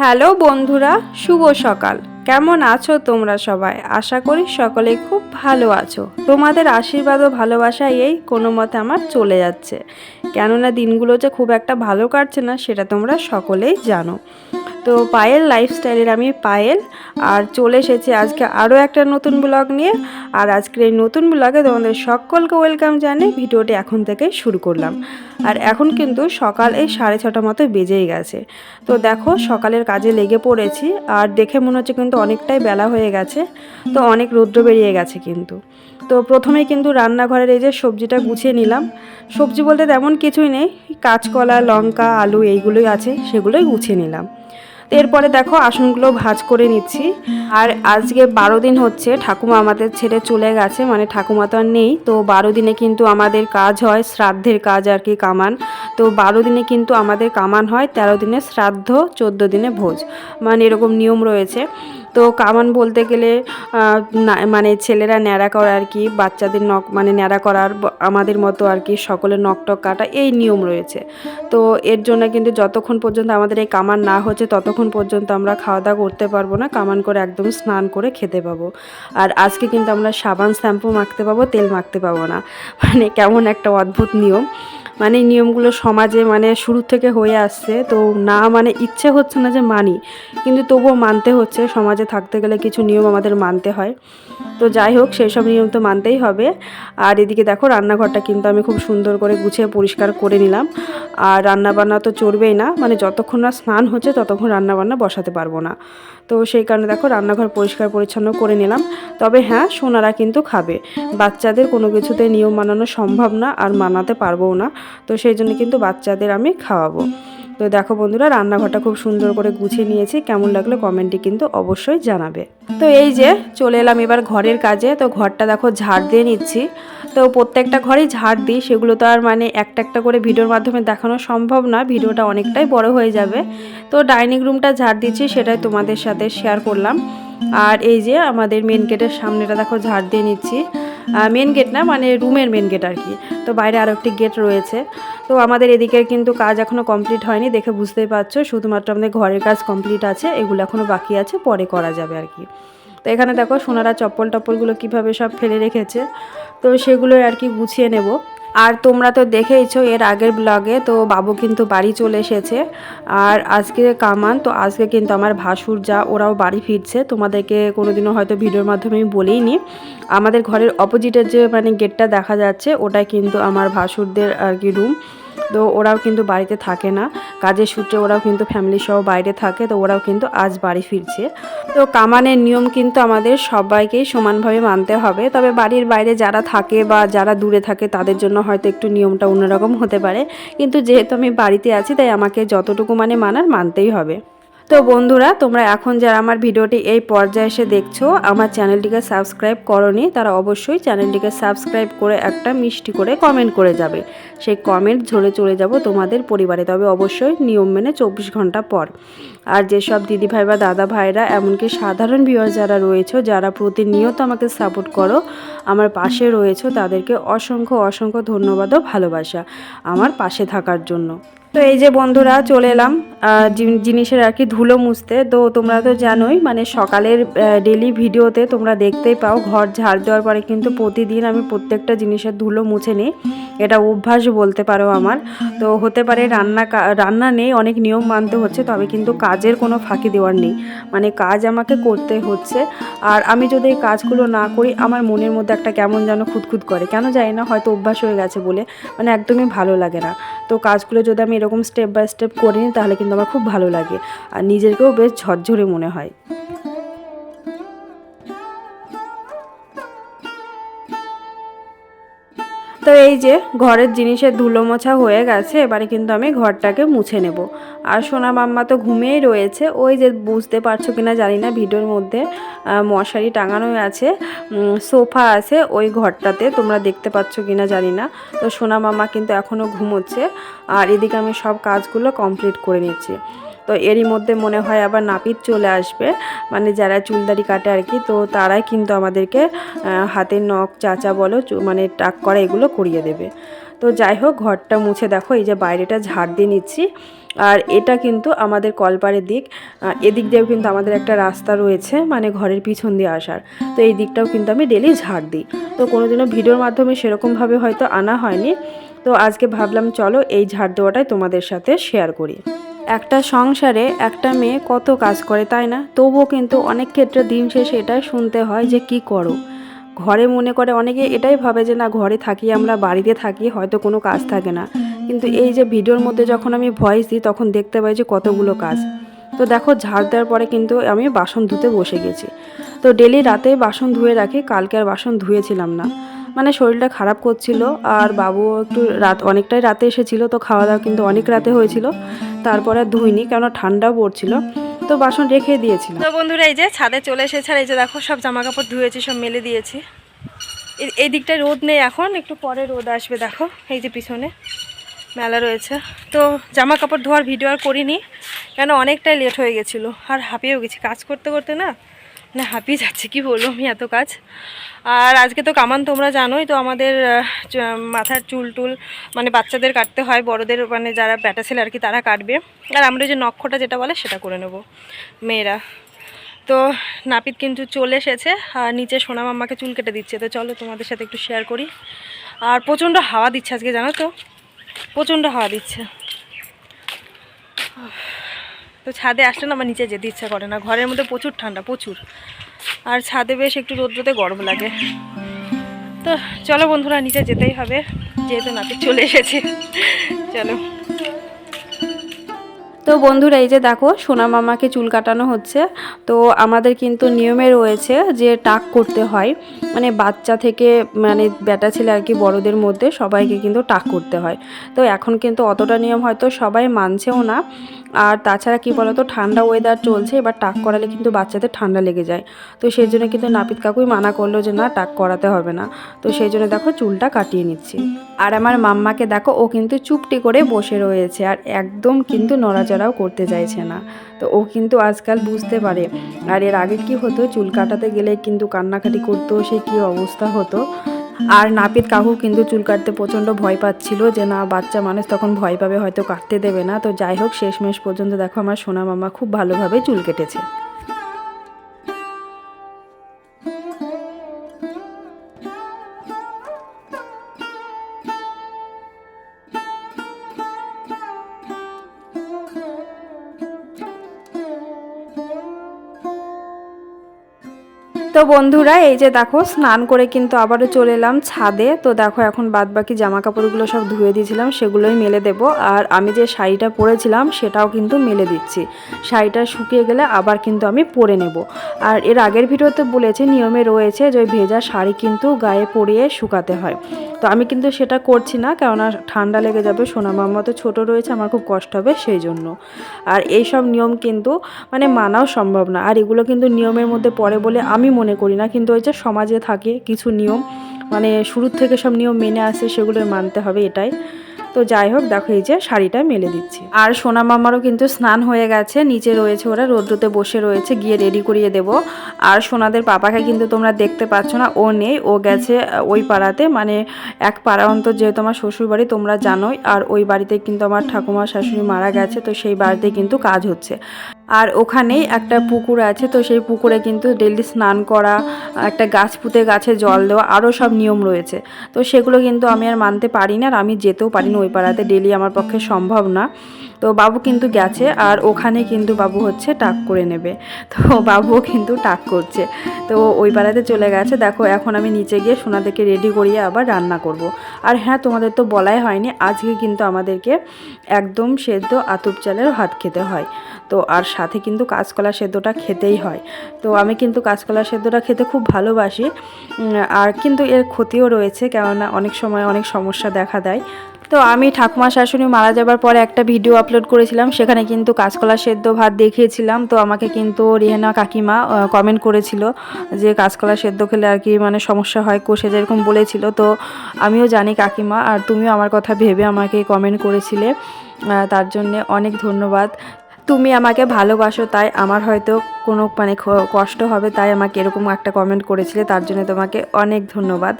Hello বন্ধুরা, শুভ সকাল। কেমন আছো তোমরা সবাই? আশা করি সকলে খুব ভালো আছো। তোমাদের আশীর্বাদ ও ভালোবাসা এই কোনো মতে আমার চলে যাচ্ছে। কেননা দিনগুলো যে খুব একটা ভালো কাটছে না, সেটা তোমরা সকলেই জানো। তো পায়েল লাইফস্টাইলের আমি পায়েল। আর চলে এসেছি আজকে আরও একটা নতুন ব্লগ নিয়ে। আর আজকের এই নতুন ব্লগে তোমাদের সকলকে ওয়েলকাম জানিয়ে ভিডিওটি এখন থেকে শুরু করলাম। আর এখন কিন্তু সকাল এই সাড়ে ছটা মতো বেজেই গেছে। তো দেখো সকালের কাজে লেগে পড়েছি। আর দেখে মনে হচ্ছে কিন্তু অনেকটাই বেলা হয়ে গেছে। তো অনেক রৌদ্র বেরিয়ে গেছে কিন্তু। তো প্রথমেই কিন্তু রান্নাঘরের এই যে সবজিটা গুছিয়ে নিলাম। সবজি বলতে তেমন কিছুই নেই। কাঁচকলা, লঙ্কা, আলু এইগুলোই আছে, সেগুলোই গুছিয়ে নিলাম। এরপরে দেখো আসনগুলো ভাজ করে নিচ্ছি। আর আজকে বারো দিন হচ্ছে, ঠাকুমা আমাদের ছেড়ে চলে গেছে মানে ঠাকুমা তো আর নেই। তো বারো দিনে কিন্তু আমাদের কাজ হয় শ্রাদ্ধের কাজ আর কি কামান। তো বারো দিনে কিন্তু আমাদের কামান হয়, তেরো দিনে শ্রাদ্ধ, চোদ্দ দিনে ভোজ। মানে এরকম নিয়ম রয়েছে। তো কামান বলতে গেলে মানে ছেলেরা ন্যাড়া করা আর কি, বাচ্চাদের নখ মানে ন্যাড়া করার আমাদের মতো আর কি সকলের নখ টক কাটা, এই নিয়ম রয়েছে। তো এর জন্য কিন্তু যতক্ষণ পর্যন্ত আমাদের এই কামান না হচ্ছে, ততক্ষণ পর্যন্ত আমরা খাওয়া দাওয়া করতে পারব না, কামান করে একদম স্নান করে খেতে পাবো। আর আজকে কিন্তু আমরা সাবান, শ্যাম্পু মাখতে পাবো, তেল মাখতে পাবো না। মানে কেমন একটা অদ্ভুত নিয়ম। মানে নিয়মগুলো সমাজে মানে শুরু থেকে হয়ে আসছে, তো না মানে ইচ্ছে হচ্ছে না যে মানি, কিন্তু তবুও মানতে হচ্ছে, সমাজে থাকতে গেলে কিছু নিয়ম আমাদের মানতে হয়। তো যাই হোক সেই সব নিয়ম তো মানতেই হবে। আর এদিকে দেখো, রান্নাঘরটা কিন্তু আমি খুব সুন্দর করে গুছিয়ে পরিষ্কার করে নিলাম। আর রান্নাবান্না তো চলবেই না মানে যতক্ষণ না স্নান হচ্ছে ততক্ষণ রান্নাবান্না বসাতে পারব না। তো সেই কারণে দেখো, রান্নাঘর পরিষ্কার পরিচ্ছন্ন করে নিলাম। তবে হ্যাঁ সোনারা কিন্তু খাবে। বাচ্চাদের কোনো কিছুতে নিয়ম মানানো সম্ভব না, আর মানাতে পারব না। তো সেই জন্য কিন্তু বাচ্চাদের আমি খাওয়াবো। তো দেখো বন্ধুরা, রান্নাঘরটা খুব সুন্দর করে গুছিয়ে নিয়েছি। কেমন লাগল কমেন্টে কিন্তু অবশ্যই জানাবে। তো এই যে চলে এলাম এবার ঘরের কাজে। তো ঘরটা দেখো ঝাড় দিয়ে নিচ্ছি। তো প্রত্যেকটা ঘরেই ঝাড় দিই। সেগুলো তো আর মানে একটা একটা করে ভিডিওর মাধ্যমে দেখানো সম্ভব না। ভিডিওটা অনেকটাই বড় হয়ে যাবে। তো ডাইনিং রুমটা ঝাড় দিচ্ছি, সেটাই তোমাদের সাথে শেয়ার করলাম। আর এই যে আমাদের মেন গেটের সামনেটা দেখো ঝাড় দিয়ে নিচ্ছি। মেন গেট না মানে রুমের মেন গেট আর কি তো বাইরে আরও একটি গেট রয়েছে। তো আমাদের এদিকের কিন্তু কাজ এখনও কমপ্লিট হয়নি, দেখে বুঝতেই পারছ। শুধুমাত্র আমাদের ঘরের কাজ কমপ্লিট আছে, এগুলো এখনও বাকি আছে, পরে করা যাবে আর কি তো এখানে দেখো সোনারা চপ্পল টপ্পলগুলো কীভাবে সব ফেলে রেখেছে। তো সেগুলো আর কি গুছিয়ে নেব। আর তোমরা তো দেখেইছো এর আগের ব্লগে তো বাবু কিন্তু বাড়ি চলে এসেছে। আর আজকে কামান, তো আজকে কিন্তু আমার ভাসুর যা, ওরাও বাড়ি ফিরছে। তোমাদেরকে কোনোদিনও হয়তো ভিডিওর মাধ্যমে আমি বলেই নি আমাদের ঘরের অপোজিটের যে মানে গেটটা দেখা যাচ্ছে ওটা কিন্তু আমার ভাসুরদের আর কি রুম তো ওরাও কিন্তু বাড়িতে থাকে না। কাজের সূত্রে ওরাও কিন্তু ফ্যামিলি সহ বাইরে থাকে, তো ওরাও কিন্তু আজ বাড়ি ফিরছে। তো কামানের নিয়ম কিন্তু আমাদের সবাইকেই সমানভাবে মানতে হবে। তবে বাড়ির বাইরে যারা থাকে বা যারা দূরে থাকে, তাদের জন্য হয়তো একটু নিয়মটা অন্যরকম হতে পারে। কিন্তু যেহেতু আমি বাড়িতে আছি, তাই আমাকে যতটুকু মানে মানার মানতেই হবে। তো বন্ধুরা, তোমরা এখন যারা আমার ভিডিওটি এই পর্যায়ে এসে দেখছ, আমার চ্যানেলটিকে সাবস্ক্রাইব করনি, তারা অবশ্যই চ্যানেলটিকে সাবস্ক্রাইব করে একটা মিষ্টি করে কমেন্ট করে যাবে। সেই কমেন্ট ঝরে চলে যাব তোমাদের পরিবারে, তবে অবশ্যই নিয়ম মেনে চব্বিশ ঘণ্টা পর। আর যেসব দিদি ভাই বা দাদা ভাইরা, এমনকি সাধারণ ভিউয়ার যারা রয়েছে, যারা প্রতিনিয়ত আমাকে সাপোর্ট করো, আমার পাশে রয়েছে, তাদেরকে অসংখ্য অসংখ্য ধন্যবাদ ও ভালোবাসা আমার পাশে থাকার জন্য। তো এই যে বন্ধুরা চলে এলাম জিনিসের আর কি ধুলো মুছতে। তো তোমরা তো জানোই মানে সকালের ডেলি ভিডিওতে তোমরা দেখতেই পাও, ঘর ঝাড় দেওয়ার পরে কিন্তু প্রতিদিন আমি প্রত্যেকটা জিনিসের ধুলো মুছে নিই। এটা অভ্যাস বলতে পারো আমার। তো হতে পারে রান্না রান্না নেই, অনেক নিয়ম মানতে হচ্ছে, তবে কিন্তু কাজের কোনো ফাঁকি দেওয়ার নেই। মানে কাজ আমাকে করতে হচ্ছে। আর আমি যদি এই কাজগুলো না করি, আমার মনের মধ্যে একটা কেমন যেন খুঁতখুত করে। কেন জানি না, হয়তো অভ্যাস হয়ে গেছে বলে। মানে একদমই ভালো লাগে না। তো কাজগুলো যদি আমি এরকম স্টেপ বাই স্টেপ করি নিই তাহলে কিন্তু আমার খুব ভালো লাগে। আর নিজেকেও বেশ ঝরঝরে মনে হয়। তো এই যে ঘরের জিনিসের ধুলো মোছা হয়ে গেছে, এবারে কিন্তু আমি ঘরটাকে মুছে নেব। আর সোনা মাম্মা তো ঘুমিয়েই রয়েছে। ওই যে বুঝতে পারছ কিনা জানি না, ভিডিওর মধ্যে মশারি টাঙানো আছে সোফা আছে ওই ঘরটাতে, তোমরা দেখতে পাচ্ছ কিনা জানি না। তো সোনা মাম্মা কিন্তু এখনও ঘুমোচ্ছে, আর এদিকে আমি সব কাজগুলো কমপ্লিট করে নিচ্ছি। তো এরই মধ্যে মনে হয় আবার নাপিত চলে আসবে। মানে যারা চুলদারি কাটে আর কি, তো তারাই কিন্তু আমাদেরকে হাতের নখ, চাচা বলো মানে টাক করা এগুলো করিয়ে দেবে। তো যাই হোক, ঘরটা মুছে দেখো, এই যে বাইরেটা ঝাড় দিয়ে নিচ্ছি। আর এটা কিন্তু আমাদের কলপাড়ের দিক। এদিক দিয়েও কিন্তু আমাদের একটা রাস্তা রয়েছে মানে ঘরের পিছন দিয়ে আসার। তো এই দিকটাও কিন্তু আমি ডেলি ঝাড় দিই। তো কোনোদিনও ভিডিওর মাধ্যমে সেরকমভাবে হয়তো আনা হয়নি। তো আজকে ভাবলাম, চলো এই ঝাড় দেওয়াটাই তোমাদের সাথে শেয়ার করি। একটা সংসারে একটা মেয়ে কত কাজ করে, তাই না? তবুও কিন্তু অনেক ক্ষেত্রে দিন শেষে এটাই শুনতে হয় যে কি করো। ঘরে মনে করে অনেকে এটাই ভাবে যে, না, ঘরে থাকি, আমরা বাড়িতে থাকি, হয়তো কোনো কাজ থাকে না। কিন্তু এই যে ভিডিওর মধ্যে যখন আমি ভয়েস দিই, তখন দেখতে পাই যে কতগুলো কাজ। তো দেখো, ঝাড় দেওয়ার পরে কিন্তু আমি বাসন ধুতে বসে গেছি। তো ডেলি রাতে বাসন ধুয়ে রাখি, কালকে আর বাসন ধুয়েছিলাম না। মানে শরীরটা খারাপ করছিল, আর বাবু একটু রাত, অনেকটাই রাতে এসেছিল, তো খাওয়া দাওয়া কিন্তু অনেক রাতে হয়েছিল। তারপরে ধুইনি, কেননা ঠান্ডাও পড়ছিল। তো বাসন রেখে দিয়েছি তো বন্ধুরা, এই যে ছাদে চলে এসেছে, আর এই যে দেখো, সব জামা কাপড় ধুয়েছি, সব মেলে দিয়েছি। এই- দিকটা রোদ নেই এখন, একটু পরে রোদ আসবে, দেখো, এই যে পিছনে মেলা রয়েছে। তো জামা কাপড় ধোয়ার ভিডিও আর করিনি, কেন অনেকটাই লেট হয়ে গেছিল, আর হাঁপিয়েও গেছি। কাজ করতে করতে না মানে হাঁপিয়ে যাচ্ছে, কি বলব আমি এত কাজ। আর আজকে তো কামান তোমরা জানোই, তো আমাদের মাথার চুল টুল মানে বাচ্চাদের কাটতে হয়, বড়দের মানে যারা ব্যাটা ছেলে আর কি, তারা কাটবে। আর আমরা যে নক্ষটা যেটা বলে, সেটা করে নেব, মেয়েরা। তো নাপিত কিন্তু চলে এসেছে, আর নিচে সোনা মাম্মাকে চুল কেটে দিচ্ছে। তো চলো তোমাদের সাথে একটু শেয়ার করি। আর প্রচণ্ড হাওয়া দিচ্ছে আজকে, জানো তো? প্রচণ্ড হাওয়া দিচ্ছে। তো ছাদে আসলে না আমার নিচে যেতে ইচ্ছা করে না। ঘরের মধ্যে প্রচুর ঠান্ডা, প্রচুর। আর ছাদে বেশ একটু রোদ্রতে গরম লাগে। তো চলো বন্ধুরা, নিচে যেতেই হবে। যেহেতু নাপিত চলে এসেছে। চলো। তো বন্ধুরা, এই যে দেখো সোনা মামাকে চুল কাটানো হচ্ছে। তো আমাদের কিন্তু নিয়মে রয়েছে যে টাক করতে হয়। মানে বাচ্চা থেকে মানে বেটা ছেলে আর কি বড়দের মধ্যে সবাইকে কিন্তু টাক করতে হয়। তো এখন কিন্তু অতটা নিয়ম হয়তো সবাই মানছেও না। আর তাছাড়া কি বলতো, ঠান্ডা ওয়েদার চলছে, এবার টাক করালে কিন্তু বাচ্চাদের ঠান্ডা লেগে যায়। তো সেই জন্য কিন্তু নাপিত কাকুই মানা করল যে না, টাক করাতে হবে না। তো সেই জন্য দেখো চুলটা কাটিয়ে নিচ্ছি। আর আমার মাম্মাকে দেখো, ও কিন্তু চুপটি করে বসে রয়েছে। আর একদম কিন্তু নড়াচড়াও করতে চাইছে না। তো ও কিন্তু আজকাল বুঝতে পারে। আর এর আগে কি হতো, চুল কাটাতে গেলে কিন্তু কান্নাকাটি করতো, সে কি অবস্থা হতো। আর নাপিত কাকু কিন্তু চুল কাটতে প্রচণ্ড ভয় পাচ্ছিল যে, না, বাচ্চা মানুষ তখন ভয় পাবে, হয়তো কাটতে দেবে না। তো যাই হোক, শেষমেশ পর্যন্ত দেখো, আমার সোনা মামা খুব ভালোভাবে চুল কেটেছে। তো বন্ধুরা, এই যে দেখো, স্নান করে কিন্তু আবারও চলে এলাম ছাদে। তো দেখো, এখন বাদ বাকি জামা কাপড়গুলো সব ধুয়ে দিয়েছিলাম, সেগুলোই মেলে দেব। আর আমি যে শাড়িটা পরেছিলাম, সেটাও কিন্তু মেলে দিচ্ছি। শাড়িটা শুকিয়ে গেলে আবার কিন্তু আমি পরে নেব। আর এর আগের ভিডিওতে বলেছে, নিয়মে রয়েছে যে ভেজা শাড়ি কিন্তু গায়ে পরিয়ে শুকাতে হয়। তো আমি কিন্তু সেটা করছি না, কেননা ঠান্ডা লেগে যাবে, সোনা মাম্মা তো ছোটো রয়েছে, আমার খুব কষ্ট হবে সেই জন্য। আর এই সব নিয়ম কিন্তু মানে মানাও সম্ভব না। আর এগুলো কিন্তু নিয়মের মধ্যে পড়ে বলে আমি মনে করি না, কিন্তু ওই যে সমাজে থাকে কিছু নিয়ম মানে শুরুর থেকে সব নিয়ম মেনে আসে সেগুলো মানতে হবে এটাই। তো যাই হোক, দেখো এই যে শাড়িটা মেলে দিচ্ছি। আর সোনা মামারও কিন্তু স্নান হয়ে গেছে, নিচে রয়েছে ওরা, রৌদ্রতে বসে রয়েছে, গিয়ে রেডি করিয়ে দেব। আর সোনাদের পাপাকে কিন্তু তোমরা দেখতে পাচ্ছ না, ও নেই, ও গেছে ওই পাড়াতে মানে এক পাড়া অন্তর যেহেতু আমার শ্বশুর বাড়ি তোমরা জানোই, আর ওই বাড়িতে কিন্তু আমার ঠাকুমা, শাশুড়ি মারা গেছে, তো সেই বাড়িতে কিন্তু কাজ হচ্ছে। আর ওখানেই একটা পুকুর আছে, তো সেই পুকুরে কিন্তু ডেলি স্নান করা, একটা গাছ পুঁতে গাছে জল দেওয়া, আরও সব নিয়ম রয়েছে। তো সেগুলো কিন্তু আমি আর মানতে পারি না আর আমি যেতেও পারি না ওই পাড়াতে ডেলি আমার পক্ষে সম্ভব না। তো বাবু কিন্তু গেছে আর ওখানে কিন্তু বাবু হচ্ছে টাক করে নেবে। তো বাবুও কিন্তু টাক করছে। তো ওই পাড়াতে চলে গেছে। দেখো, এখন আমি নিচে গিয়ে সোনাদেরকে রেডি করিয়ে আবার রান্না করব। আর হ্যাঁ তোমাদের তো বলাই হয়নি, আজকে কিন্তু আমাদেরকে একদম সেদ্ধ আতুপ চালের ভাত খেতে হয়। তো আর সাথে কিন্তু কাঁচকলা সেদ্ধটা খেতেই হয়। তো আমি কিন্তু কাঁচকলা সেদ্ধটা খেতে খুব ভালোবাসি। আর কিন্তু এর ক্ষতিও রয়েছে, কেননা অনেক সময় অনেক সমস্যা দেখা দেয়। তো আমি ঠাকুমা শাশুড়ি মারা যাবার পরে একটা ভিডিও আপলোড করেছিলাম, সেখানে কিন্তু কাঁচকলা সেদ্ধ ভাত দেখিয়েছিলাম। তো আমাকে কিন্তু রিহেনা কাকিমা কমেন্ট করেছিল যে কাঁচকলা সেদ্ধ খেলে আর কি মানে সমস্যা হয় কোষে যেরকম বলেছিল। তো আমিও জানি কাকিমা, আর তুমিও আমার কথা ভেবে আমাকে কমেন্ট করেছিলে। তার জন্যে অনেক ধন্যবাদ। তুমি আমাকে ভালোবাসো, তাই আমার হয়তো কোনো মানে কষ্ট হবে, তাই আমাকে এরকম একটা কমেন্ট করেছিলে, তার জন্য তোমাকে অনেক ধন্যবাদ।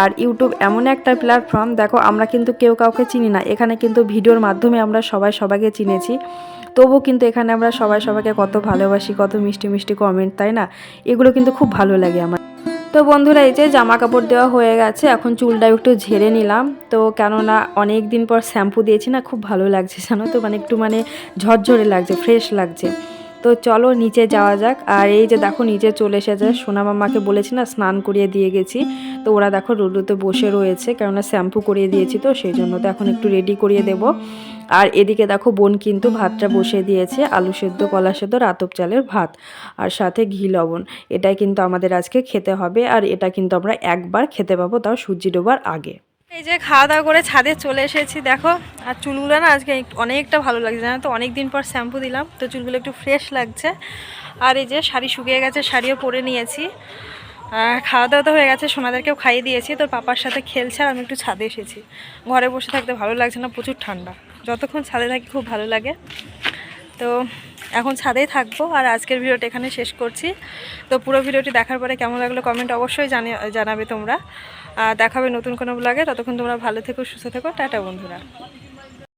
আর ইউটিউব এমন একটা প্ল্যাটফর্ম দেখো আমরা কিন্তু কেউ কাউকে চিনি না, এখানে কিন্তু ভিডিওর মাধ্যমে আমরা সবাই সবাইকে চিনেছি। তবুও কিন্তু এখানে আমরা সবাই সবাইকে কত ভালোবাসি, কত মিষ্টি মিষ্টি কমেন্ট তাই না? এগুলো কিন্তু খুব ভালো লাগে আমার। তো বন্ধুরা, এই যে জামা কাপড় দেওয়া হয়ে গেছে, এখন চুলটা একটু ঝেড়ে নিলাম। তো কেননা অনেক দিন পর শ্যাম্পু দিয়েছি না, খুব ভালো লাগছে, জানো তো মানে একটু মানে ঝরঝরে লাগছে, ফ্রেশ লাগছে। তো চলো নিচে যাওয়া যাক, আর এই যে দেখো, নিচে চলে এসেছে সোনা মামাকে বলেছি না, স্নান করিয়ে দিয়ে গেছি। তো ওরা দেখো রোদুতে বসে রয়েছে, কেননা শ্যাম্পু করিয়ে দিয়েছি তো, সেই জন্য তো এখন একটু রেডি করিয়ে দেব। আর এদিকে দেখো বোন কিন্তু ভাতটা বসিয়ে দিয়েছে, আলু সেদ্ধ, কলা সেদ্ধ রাতব চালের ভাত আর সাথে ঘি, লবণ। এটাই কিন্তু আমাদের আজকে খেতে হবে আর এটা কিন্তু আমরা একবার খেতে পাবো তাও সূর্যি ডোবার আগে। এই যে খাওয়া দাওয়া করে ছাদে চলে এসেছি, দেখো। আর চুলগুলো না আজকে অনেকটা ভালো লাগছে, জানো তো? অনেক দিন পর শ্যাম্পু দিলাম, তো চুলগুলো একটু ফ্রেশ লাগছে। আর এই যে শাড়ি শুকিয়ে গেছে, শাড়িও পরে নিয়েছি। খাওয়া দাওয়া তো হয়ে গেছে, সোনাদেরকেও খাইয়ে দিয়েছি, তোর পাপার সাথে খেলছে আর আমি একটু ছাদে এসেছি। ঘরে বসে থাকতে ভালো লাগছে না, প্রচুর ঠান্ডা। যতক্ষণ ছাদে থাকি খুব ভালো লাগে। তো এখন ছাদেই থাকব আর আজকের ভিডিওটা এখানে শেষ করছি। তো পুরো ভিডিওটি দেখার পরে কেমন লাগল কমেন্ট অবশ্যই জানি- জানাবে তোমরা। দেখাবে নতুন কোনো ব্লগে ততক্ষণ তোমরা ভালো থেকো, সুস্থ থেকো, টাটা বন্ধুরা।